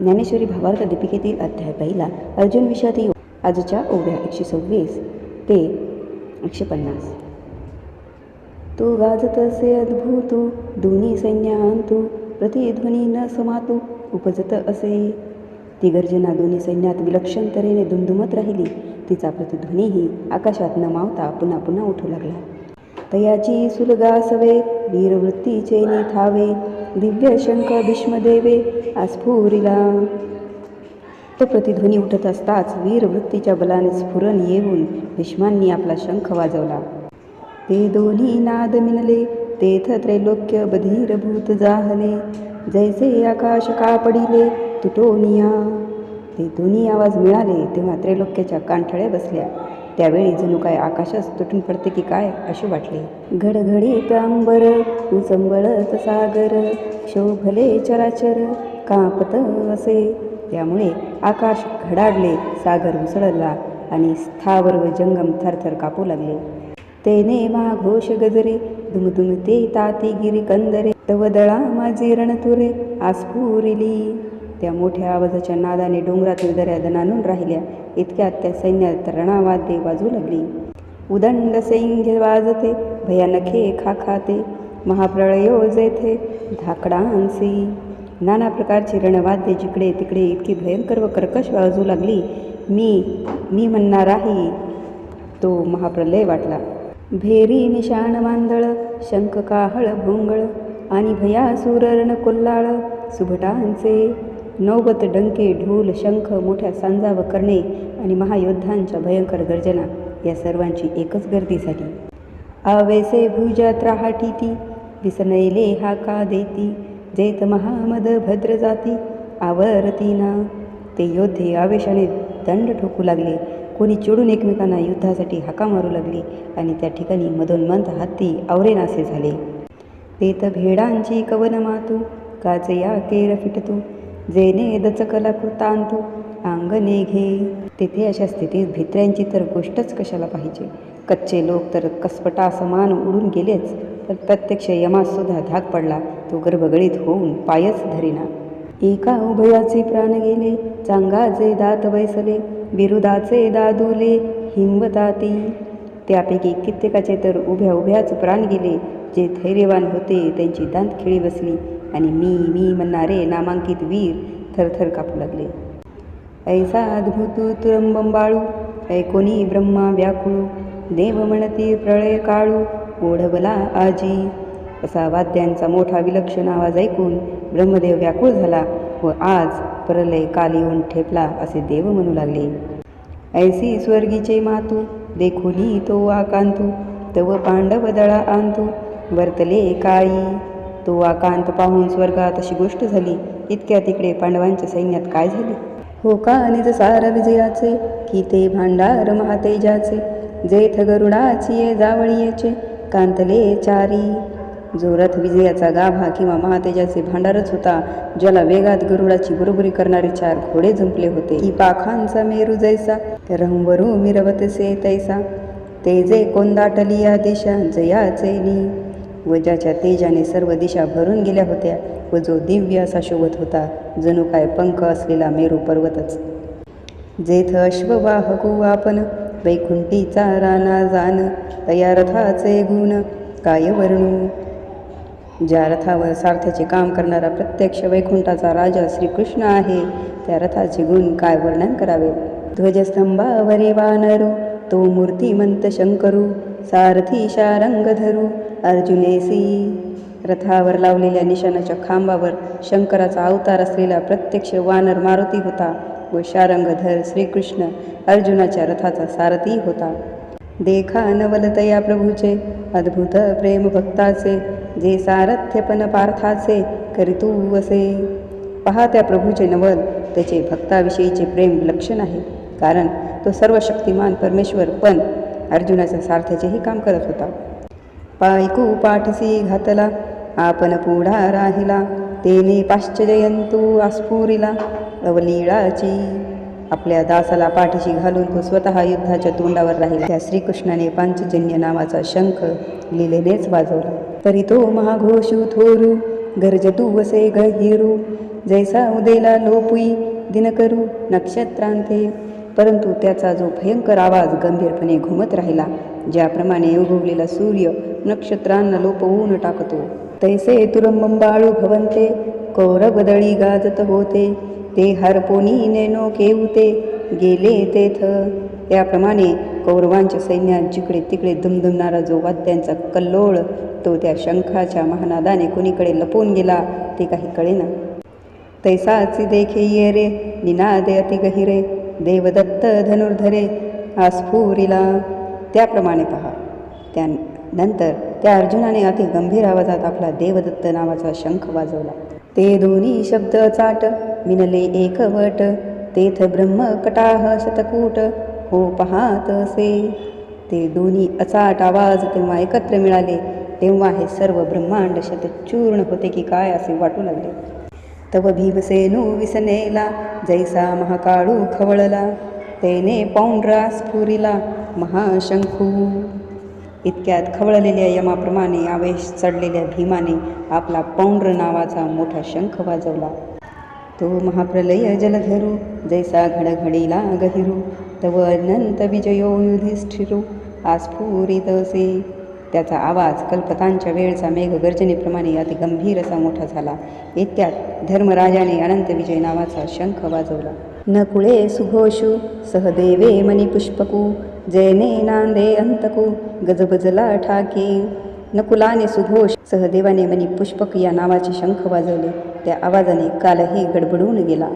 ज्ञानेश्वरी भावार्थ दीपिकेतील अध्याय पहिला अर्जुन विषादी आजच्या ओव्या एकशे सव्वीस ते एकशे पन्नास. तो गाजत असे अद्भुतू दोन्ही सैन्यांतू प्रतिध्वनी न समातू उपजत असे. ती गर्जना दोन्ही सैन्यात विलक्षण तऱ्हेने धुमधुमत राहिली. तिचा प्रतिध्वनीही आकाशात न मावता पुन्हा पुन्हा उठू लागला. तयाची सुलगा सवे वीरवृत्तीचे निथावे दिव्य शंख भीष्मदेवे आस्फुरिला तो प्रतिध्वनी उठत असताच वीरवृत्तीच्या बलाने स्फुरण येऊन भीष्मांनी आपला शंख वाजवला. ते दोन्ही नाद मिनले तेथ त्रैलोक्य बधीरभूत जाहले. जैसे आकाश का पडिले तुटोनिया ते दोन्ही आवाज मिळाले तेव्हा त्रैलोक्याच्या कानठळ्या बसल्या. त्यावेळी जणू काय आकाशच तुटून पडते की काय असे वाटले. घडघडीत अंबर उचंबळत सागर शोभले चराचर कापत असे. त्यामुळे आकाश घडाडले सागर उसळला आणि स्थावर व जंगम थरथर कापू लागले. तेने मा घोष गजरे दुमदुमते ताती गिरी कंदरे तव दळा माझी रणतुरे आस्फुरिली त्या मोठ्या आवाजाच्या नादाने डोंगरातील दऱ्या दणानून राहिल्या. इतक्यात त्या सैन्यात रणावाद्ये वाजू लागली. उदंड सैन्य वाजते भयानखे खाखाते महाप्रळयो जेथे धाकडांसी. नाना प्रकारची रणवाद्ये जिकडे तिकडे इतकी भयंकर व कर्कश वाजू लागली. मी मी म्हणणार आहे तो महाप्रलय वाटला. भेरी निशाण मांदळ शंख काहळ भोंगळ आणि भयासूर रण कोल्हाळ सुभटांचे नौबत डंके ढोल शंख मोठ्या सांजा व करणे आणि महायोद्धांच्या भयंकर गर्जना या सर्वांची एकच गर्दी झाली. आवेसे भुजा विसनैले हा हाका देती? जैत महामद भद्र जाती आवर्तीना ते योद्धे आवेशाने दंड ठोकू लागले. कोणी चिडून एकमेकांना युद्धासाठी हाका मारू लागले आणि त्या ठिकाणी मधोन्मंत हत्ती आवरेनासे झाले. तेत भेडांची कवन मातू काचया केर फिटतू? जेने दचकला कृतांतू अंगणे घे. तेथे अशा स्थितीत भित्र्यांची तर गोष्टच कशाला पाहिजे? कच्चे लोक तर कसपटा समान उडून गेलेच तर प्रत्यक्ष यमासुद्धा धाक पडला. तो गर्भगळीत होऊन पायच धरीना. एका उभयाचे प्राण गेले चांगाचे दात बैसले बिरुदाचे दादुले हिंवताती त्यापैकी कित्येकाचे तर उभ्या उभ्याच प्राण गेले जे धैर्यवान होते त्यांची दांत खिळी बसली. आणि मी मी म्हणणारे नामांकित वीर थरथर कापू लागले. ऐसा अद्भुत तुरंबंबाळू ऐकोनी ब्रह्मा व्याकुळू देव म्हणती प्रळय काळू ओढवला आजी. असा वाद्यांचा मोठा विलक्षण आवाज ऐकून ब्रह्मदेव व्याकुळ झाला व आज प्रलय काल येऊन ठेपला असे देव म्हणू लागले. ऐसी स्वर्गीचे मातू देखुनी तो आकांतू तव पांडव दळा आणतू वर्तले काळी. तो आकांत पाहून स्वर्गात अशी गोष्ट झाली इतक्या तिकडे पांडवांच्या सैन्यात काय झाले? हो का निज सार विजयाचे की ते भांडार महातेजाचे जेथ गरुडाची ये जावळीयेचे कांतले चारी. जो रथ विजयाचा गाभा किंवा महातेजाचे भांडारच होता ज्याला वेगात गरुडाची बरोबरी करणारे चार घोडे जुंपले होते. की पाखांचा मेरू जैसा रंवरू मिरवतसे तैसा. ते जे कोंदाटली या दिशा जयाचे नी. व ज्याच्या तेजाने सर्व दिशा भरून गेल्या होत्या व जो दिव्य असा शोभत होता जणू काय पंख असलेला मेरू पर्वतच. जेथ अश्ववाहकू आपण वैकुंठीचा राणा जान तया रथाचे गुण काय वर्णू? ज्या रथावर सारथ्याचे काम करणारा प्रत्यक्ष वैकुंठाचा राजा श्रीकृष्ण आहे त्या रथाचे गुण काय वर्णन करावे? ध्वजस्तंभावरे वानरू तो मूर्तिमंत शंकरू सारथी शारंग धरू अर्जुनेसी रथावर लावलेल्या निशाणाच्या खांबावर शंकराचा अवतार असलेला प्रत्यक्ष वानर मारुती होता व शारंगधर श्रीकृष्ण अर्जुनाच्या रथाचा सारथी होता. देखा नवलतया प्रभूचे अद्भुत प्रेम भक्ताचे जे सारथ्यपण पार्थाचे करितू असे पहा त्या प्रभूचे नवल त्याचे भक्ताविषयीचे प्रेम लक्षण आहे कारण तो सर्व शक्तिमान परमेश्वर पण अर्जुनाच्या सारथ्याचेही काम करत होता. पायकू पाठसी घातला आपण पुढा राहिला. तेने पाश्चर्यंतू आस्फुरिला अवलीळाची आपल्या दासाला पाठीशी घालून तो स्वतः युद्धाच्या तोंडावर राहिला. त्या श्रीकृष्णाने पांचजन्य नावाचा शंख लिलेनेच वाजवला. तरी तो महाघोषू थोरू गरजतू वसे गहिरू जैसा उदेला लोपुई दिनकरू नक्षत्रांते परंतु त्याचा जो भयंकर आवाज गंभीरपणे घुमत राहिला ज्याप्रमाणे उगवलेला सूर्य नक्षत्रांना लोपवून टाकतो. तैसे तुरंबंबाळू भवंते कौरबदळी गाजत होते. ते हरपोनी नेनो केवते गेले तेथ. त्याप्रमाणे कौरवांच्या सैन्यात जिकडे तिकडे दुमदुमणारा जो वाद्यांचा कल्लोळ तो त्या शंखाच्या महानादाने कुणीकडे लपून गेला ते काही कळेना. तैसाच देखे ये रे निनादे अति गहिरे. देवदत्त धनुर्धरे आस्फुरिला त्याप्रमाणे पहा. त्यानंतर त्या अर्जुनाने अति गंभीर आवाजात आपला देवदत्त नावाचा शंख वाजवला. ते दोन्ही शब्द चाट मिनले एकवट तेथ ब्रह्म कटाह शतकूट. हो पाहात असे ते दोन्ही अचाट आवाज तेव्हा एकत्र मिळाले. तेव्हा हे सर्व ब्रह्मांड शतचूर्ण होते की काय असे वाटू लागले. तव भीमसेनू विसनेला जैसा महाकाळू खवळला तेने पौंड्रा स्फुरिला महाशंखू. इतक्यात खवळलेल्या यमाप्रमाणे आवेश चढलेल्या भीमाने आपला पौंड्र नावाचा मोठा शंख वाजवला. तो महाप्रलय जलधरू जैसा घडघडीला गहिरू तव अनंत विजयो युधिष्ठिरू आस्फुरितसे त्याचा आवाज कल्पतांच्या वेळचा मेघगर्जनेप्रमाणे अति गंभीर असा मोठा झाला. इतक्यात धर्मराजाने अनंत विजय नावाचा शंख वाजवला. नकुळे सुघोषु सहदेवे मणिपुष्पकू जयने नांदे अंतकू गजबजला ठाके. नकुलाने सुघोष सहदेवाने मणिपुष्पक या नावाचे शंख वाजवले. त्या आवाजाने कालही गडबडून गेला.